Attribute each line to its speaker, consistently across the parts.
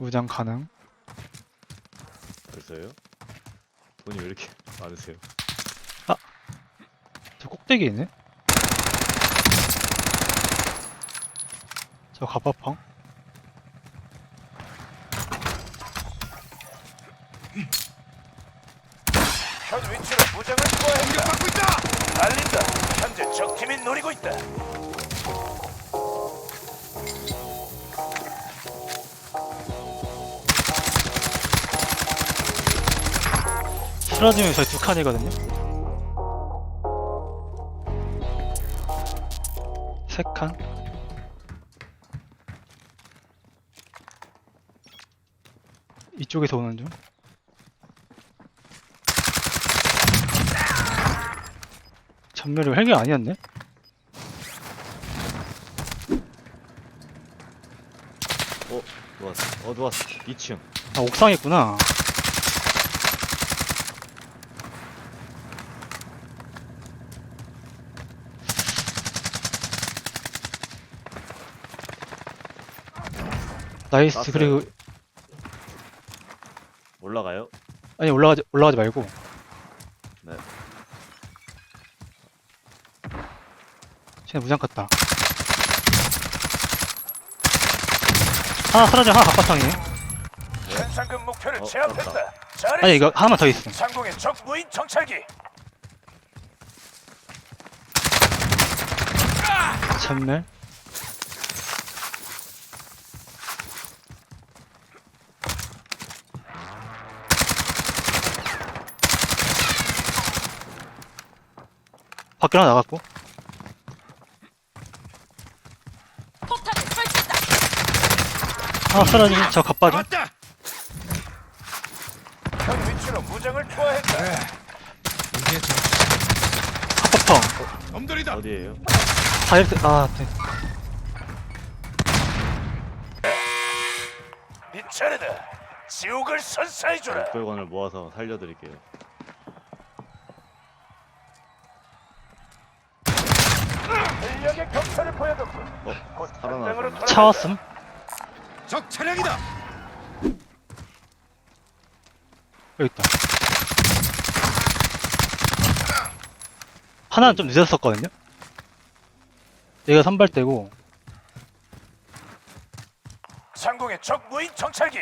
Speaker 1: 무장 가능.
Speaker 2: 벌써요? 돈이 왜 이렇게 많으세요?
Speaker 1: 저 꼭대기에 있네. 저 가파팡.
Speaker 3: 현 위치로 무장을 투하했다. 공격받고 있다. 달린다. 현재 적팀이 노리고 있다.
Speaker 1: 쓰러지면 저희 두 칸이거든요. 세 칸. 이쪽에서 오는 중. 전멸이 헬기 아니었네?
Speaker 2: 어, 누웠어. 어, 누웠어. 2층.
Speaker 1: 아, 옥상에 있구나. 나이스,
Speaker 2: 땄어요.
Speaker 1: 그리고,
Speaker 2: 올라가요?
Speaker 1: 아니, 올라가지, 올라가지 말고.
Speaker 2: 네.
Speaker 1: 쟤네 무장 컸다. 하나 사라져, 하나 갑바탕이네.
Speaker 3: 현상금 목표를
Speaker 2: 어,
Speaker 3: 제압했다. 잘했어.
Speaker 1: 아니, 이거 하나만 더 있어.
Speaker 3: 상공의 적 무인 정찰기.
Speaker 1: 전멸. 밖으로 나갔고.
Speaker 4: 폭탄을 설치했다.
Speaker 1: 하나 사라지면 저 갑바죠.
Speaker 3: 맞다. 현 위치로 무장을 투하했다.
Speaker 1: 합법펑.
Speaker 3: 놈들이다.
Speaker 2: 어디에요?
Speaker 1: 다이렉트, 아, 네.
Speaker 3: 네 차례다. 지옥을 선사해주라.
Speaker 2: 육백원을 모아서 살려드릴게요.
Speaker 3: 인력의 격차를 보여줬고.
Speaker 2: 어,
Speaker 3: 곧
Speaker 2: 살아나셨네.
Speaker 3: 현장으로 돌아간다.
Speaker 1: 차 왔음.
Speaker 3: 적 차량이다.
Speaker 1: 여기 있다. 하나는 좀 늦었었거든요? 얘가 선발대고,
Speaker 3: 상공의 적 무인 정찰기.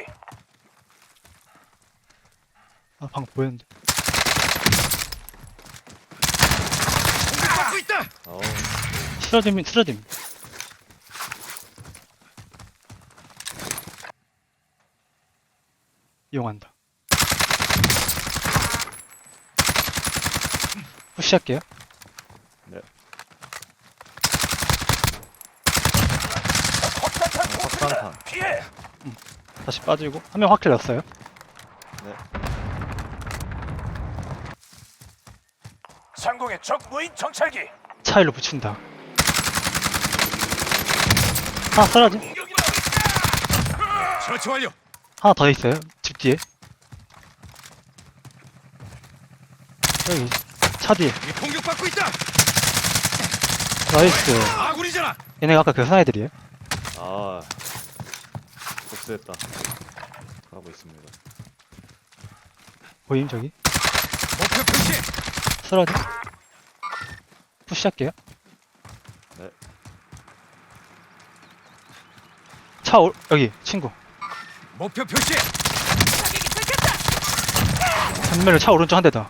Speaker 1: 아, 방금 보였는데.
Speaker 3: 공격받고 있다.
Speaker 2: 어,
Speaker 1: 쓰러짐, 쓰러짐. 이용한다. 푸시할게요.
Speaker 2: 네.
Speaker 3: 폭탄탄
Speaker 2: 폭탄탄.
Speaker 3: 공습이다. 피해.
Speaker 1: 다시 빠지고. 한 명 확킬 났어요.
Speaker 2: 네.
Speaker 3: 상공의 적 무인 정찰기.
Speaker 1: 차일로 붙인다. 하나 쓰러짐.
Speaker 3: 처치 완료.
Speaker 1: 하나 더 있어요. 집 뒤에. 여기. 차 뒤에.
Speaker 3: 이 공격받고 있다.
Speaker 1: 나이스.
Speaker 3: 아군이잖아.
Speaker 1: 얘네가 아까 그 사나이들이에요.
Speaker 2: 아, 복수했다. 하고 있습니다.
Speaker 1: 보임, 저기.
Speaker 3: 목표 표시.
Speaker 1: 쓰러짐. 푸시할게요.
Speaker 2: 네.
Speaker 1: 차, 올, 여기, 친구.
Speaker 3: 목표 표시.
Speaker 1: 전면에 차 오른쪽 한대 더.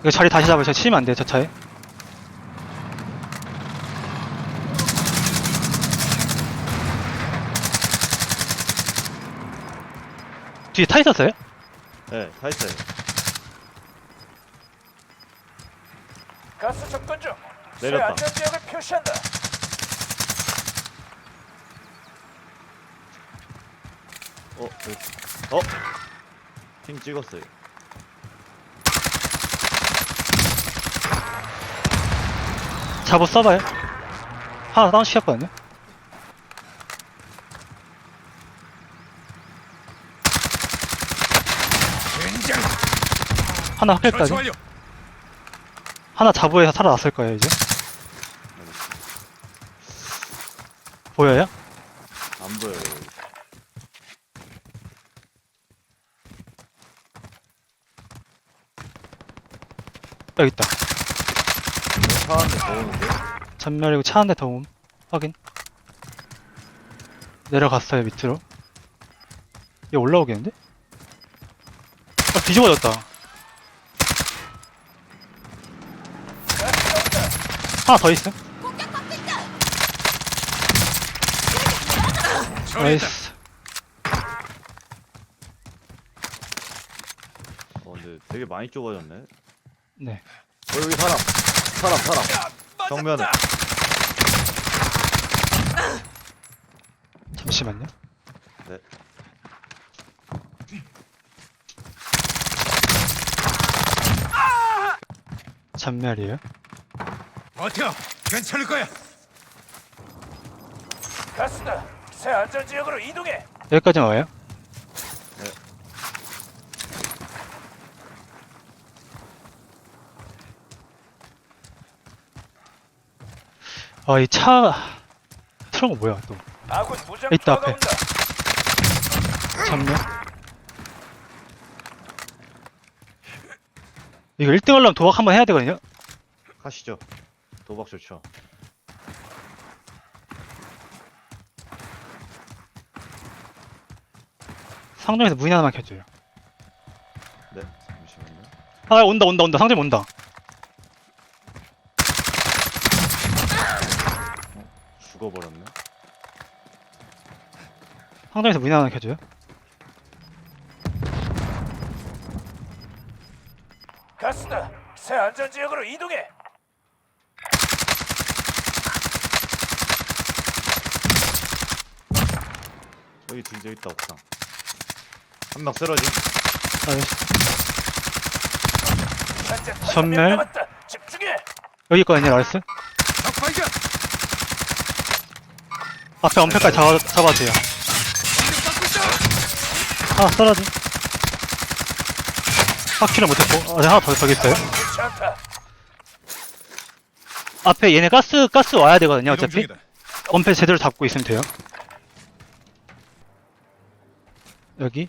Speaker 1: 이거 자리 다시 잡아요. 저 치면 안 돼요, 저 차에. 뒤에 타 있었어요?
Speaker 2: 네, 다 있어요.
Speaker 3: 가스 접근 중. 새
Speaker 2: 내렸다.
Speaker 3: 안전 지역을 표시한다.
Speaker 2: 어, 여기. 어? 팀 찍었어요.
Speaker 1: 잡어 써봐요. 하나 다운 시켰거든요.
Speaker 3: 굉장
Speaker 1: 하나 확킬까지. 하나 자부해서 살아났을 거예요 이제. 보여요?
Speaker 2: 안 보여요. 여기
Speaker 1: 있다.
Speaker 2: 차한대 더 오는데?
Speaker 1: 전멸이고 차 한 대 더 옴. 확인. 내려갔어요, 밑으로. 얘 올라오겠는데? 아, 뒤집어졌다. 하나 더 있음. 나이스.
Speaker 2: 어, 근데 되게 많이 좁아졌네.
Speaker 1: 네.
Speaker 2: 어, 여기 사람. 사람, 사람. 정면에.
Speaker 1: 잠시만요.
Speaker 2: 네.
Speaker 1: 전멸이에요.
Speaker 3: 버텨. 괜찮을 거야. 가스다. 새 안전 지역으로 이동해.
Speaker 1: 여기까지만 와요? 아, 이 차, 트럭은 뭐야, 또.
Speaker 3: 아군 무장
Speaker 1: 있다, 앞에.
Speaker 3: 온다.
Speaker 1: 전멸. 이거 1등 하려면 도박 한번 해야 되거든요?
Speaker 2: 가시죠. 도박 좋죠.
Speaker 1: 상점에서 문이 하나만 켜줘요.
Speaker 2: 네. 잠시만요.
Speaker 1: 아, 온다, 온다, 온다. 상점 온다.
Speaker 2: 죽어버렸네.
Speaker 1: 상점에서 문이 하나 켜줘요.
Speaker 3: 가스다. 새 안전 지역으로 이동해.
Speaker 2: 여기 둘째 있다, 옥상. 한 명 쓰러짐.
Speaker 1: 나이스.
Speaker 3: 현재
Speaker 1: 선멸.
Speaker 3: 남았다. 집중해.
Speaker 1: 여기 있거든요, 나이스.
Speaker 3: 적 발견.
Speaker 1: 앞에 엄폐까지 잡아,
Speaker 3: 있다.
Speaker 1: 아, 쓰러지. 확실히 못했고. 아, 네, 하나 더, 더 있어요. 앞에 얘네 가스, 가스 와야 되거든요, 어차피. 엄폐 제대로 잡고 있으면 돼요. 여기.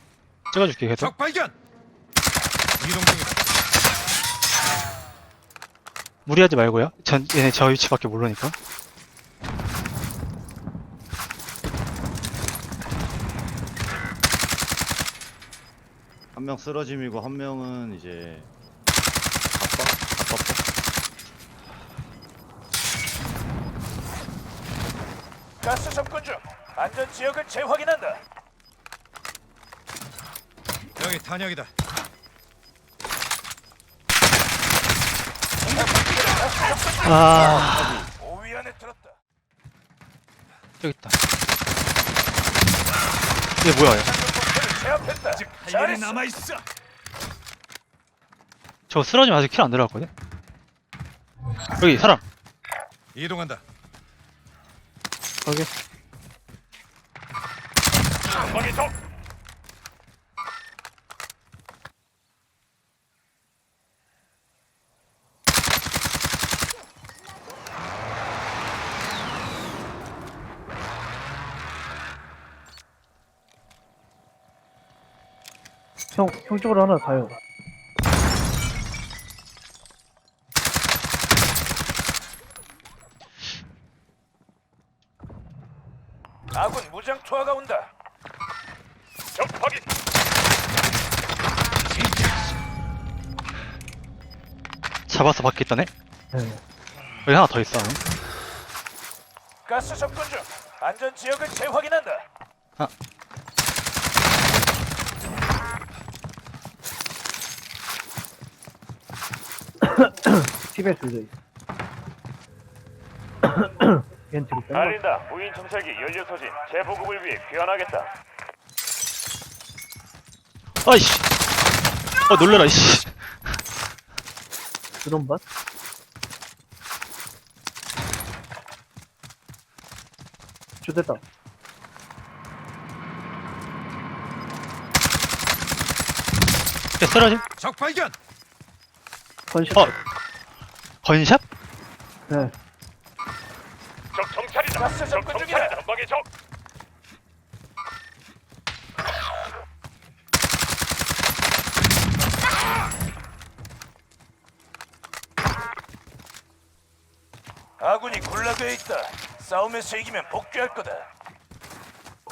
Speaker 1: 찍어줄게, 계속.
Speaker 3: 적 발견. 이동 중이다.
Speaker 1: 무리하지 말고요. 전, 얘네 저 위치밖에 모르니까.
Speaker 2: 한 명 쓰러짐이고 한 명은 이제 아빠? 아빠?
Speaker 3: 가스 접근 중. 안전 지역을 재확인한다. 여기 탄약이다.
Speaker 1: 아,
Speaker 3: 5위 안에 들었다.
Speaker 1: 여기 있다. 이게 뭐야, 얘.
Speaker 3: 목표를 제압했다. 잘했어. 남아 있어.
Speaker 1: 저 쓰러지면 아직 킬 안 들어갔거든? 여기, 사람.
Speaker 3: 이동한다.
Speaker 1: 거기
Speaker 3: 적.
Speaker 5: 형, 형 쪽으로 하나 가요.
Speaker 3: 아군 무장 투하가 온다. 적 확인.
Speaker 1: 잡아서 밖에 있다네?
Speaker 5: 네.
Speaker 1: 여기 하나 더 있어.
Speaker 3: 가스 접근 중. 안전 지역을 재확인한다.
Speaker 1: 아.
Speaker 5: 집에 둘려 있어. 뺀 거.
Speaker 3: 알린다. 무인 정찰기 연료 소진 재보급을 위해 귀환하겠다.
Speaker 1: 아이씨. 아, 놀래라, 이씨.
Speaker 5: 드론 밭? 좋됐다.
Speaker 1: 야, 쓰러짐?
Speaker 3: 적 발견.
Speaker 5: 건실.
Speaker 1: 어. 건샵?
Speaker 5: 네.
Speaker 3: 적 정찰이다. 가스 접근 중이다. 전방에 적. 아군이 군락에 있다. 싸움에서 이기면 복귀할 거다.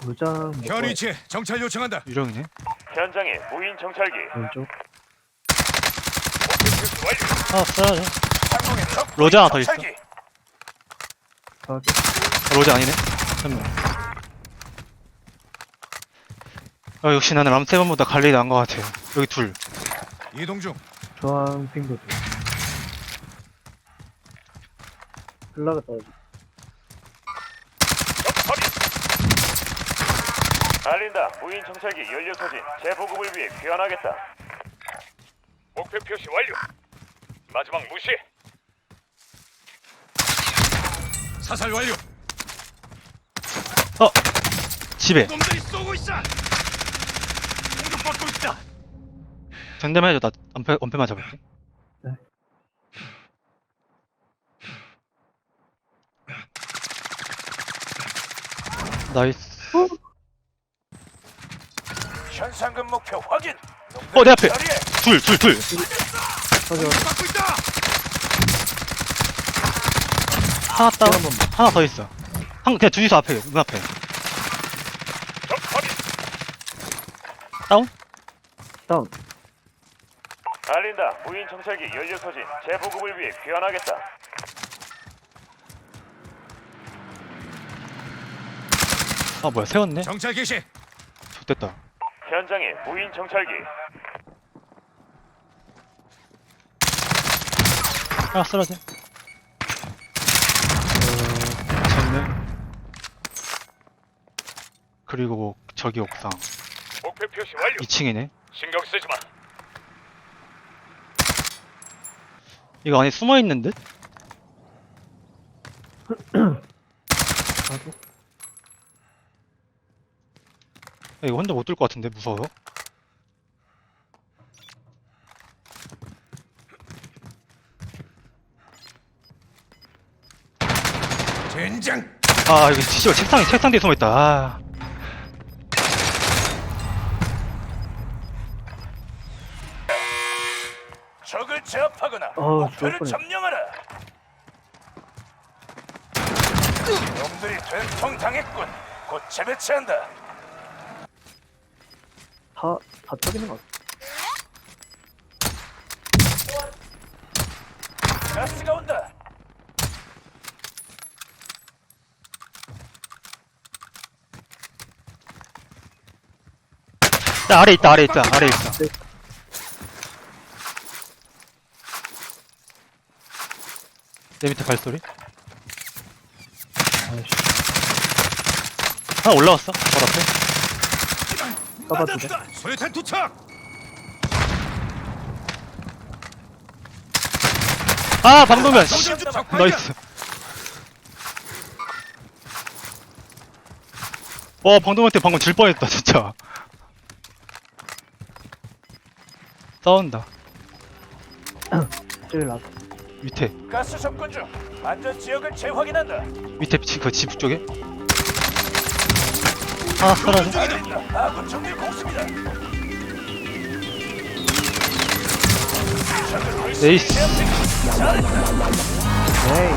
Speaker 5: 물장
Speaker 6: 현 위치에 정찰 요청한다.
Speaker 1: 유령이네.
Speaker 3: 현장에 무인 정찰기.
Speaker 5: 왼쪽
Speaker 1: 아, 쓰러져. 로제 하나 더 있어. 로제 아니네. 한 명. 아, 역시 나는 람세븐보다 갈릴이 나은 것 같아요. 여기 둘.
Speaker 6: 이동 중.
Speaker 5: 중앙 핑도 돼 흘러가 떨어지
Speaker 3: 알린다. 무인 정찰기 연료 소진 재보급을 위해 귀환하겠다. 목표 표시 완료. 마지막 무시.
Speaker 6: 사살 완료.
Speaker 1: 어! 집에.
Speaker 6: 놈들이 쏘고 있어. 공격받고 있다.
Speaker 1: 전대만 해줘. 나 엄폐, 엄폐만 잡을게.
Speaker 5: 네.
Speaker 1: 나이스.
Speaker 3: 현상금 목표 확인.
Speaker 1: 어, 내 앞에!
Speaker 3: 자리에.
Speaker 1: 둘, 둘, 둘.
Speaker 5: 가져
Speaker 6: 받고 있다.
Speaker 1: 하나 다운. 하나 더 있어. 한, 그냥 둘이서 앞에, 문 앞에. 다운?
Speaker 5: 다운
Speaker 3: 알린다. 무인 정찰기 연료 소진 재보급을 위해 귀환하겠다.
Speaker 1: 아, 뭐야, 세웠네?
Speaker 6: 정찰 개시.
Speaker 1: 좋됐다.
Speaker 3: 현장에 무인 정찰기.
Speaker 1: 하나 쓰러져. 그리고 뭐, 저기 옥상.
Speaker 3: 목표 표시 완료.
Speaker 1: 2층이네.
Speaker 3: 신경 쓰지 마.
Speaker 1: 이거 안에 숨어 있는 듯?
Speaker 5: 가고
Speaker 1: 야, 이거 혼자 못 들 것 같은데 무서워.
Speaker 6: 젠장.
Speaker 1: 아 여기 진짜 책상 책상 뒤에 숨어 있다. 아.
Speaker 3: 적을
Speaker 5: 어우,
Speaker 3: 목표를 점령하라. 놈들이 된통 당했군. 곧 재배치한다.
Speaker 5: 다, 다 터지는 것 같아
Speaker 3: 가스가 온다.
Speaker 1: 야, 아래 있다 아래 있다 아래 있다. 내 밑에 발소리?
Speaker 5: 아이씨
Speaker 1: 하나 올라왔어. 바로 앞에.
Speaker 5: 돼?
Speaker 6: 소유탄 투척.
Speaker 1: 아 방도면. 씨.
Speaker 6: 적 발견.
Speaker 1: 나이스. 와 방도면한테 방금 질 뻔했다 진짜. 싸운다.
Speaker 5: 제일 낫
Speaker 1: 밑에
Speaker 3: 가스 접근 중. 안전 지역을 재확인한다.
Speaker 1: 밑에 그집 쪽에. 하나.
Speaker 3: 알린다. 아군 정밀 공습이다. 적을 불쌍히. 잘했다.
Speaker 5: 에이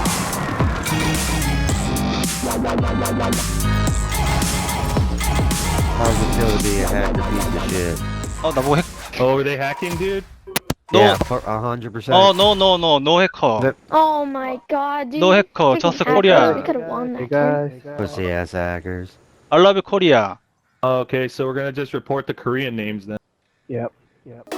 Speaker 7: How's it feel to be a hacker piece of shit?
Speaker 1: 어나 뭐 핵.
Speaker 8: Oh, are they hacking, dude?
Speaker 1: No.
Speaker 7: Yeah, for a hundred percent.
Speaker 1: 어 no no no no 해커.
Speaker 7: That-
Speaker 9: Oh my god, dude.
Speaker 1: No hacker,
Speaker 9: Freaking
Speaker 1: just
Speaker 9: hackers.
Speaker 1: Korea.
Speaker 9: We could have won
Speaker 5: Hey
Speaker 9: that.
Speaker 5: guys
Speaker 7: Pussy ass hackers.
Speaker 1: I love you Korea.
Speaker 8: Okay, so we're gonna just report the Korean names then.
Speaker 5: Yep Yep